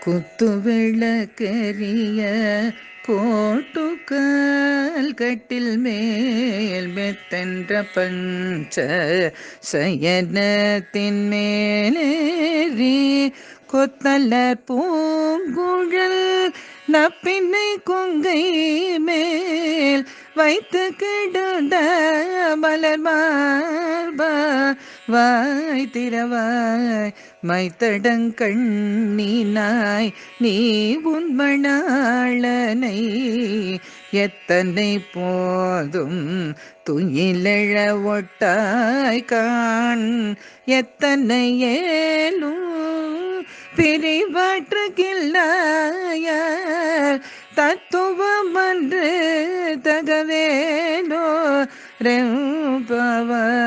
குத்து விளக்கரிய கோட்டுக்கால் கட்டில் மேல் மெத்தென்ற பஞ்ச சயனத்தின் மேலேறி கொத்தலர் பூங்குழல் நப்பின்னை கொங்கை மேல் வைத்து கிடந்த மலர் மார்பா வாய் திறவாய் மைத்தடங்கண்ணினாய் நீ உன்மணாளனை எத்தனை போதும் துயிலழ ஒட்டாய் காண் எத்தனை ஏலும் பிரிவாற்றுகில்லாயார் தத்துவமன்று தகவேலோ ரெம்பவாய்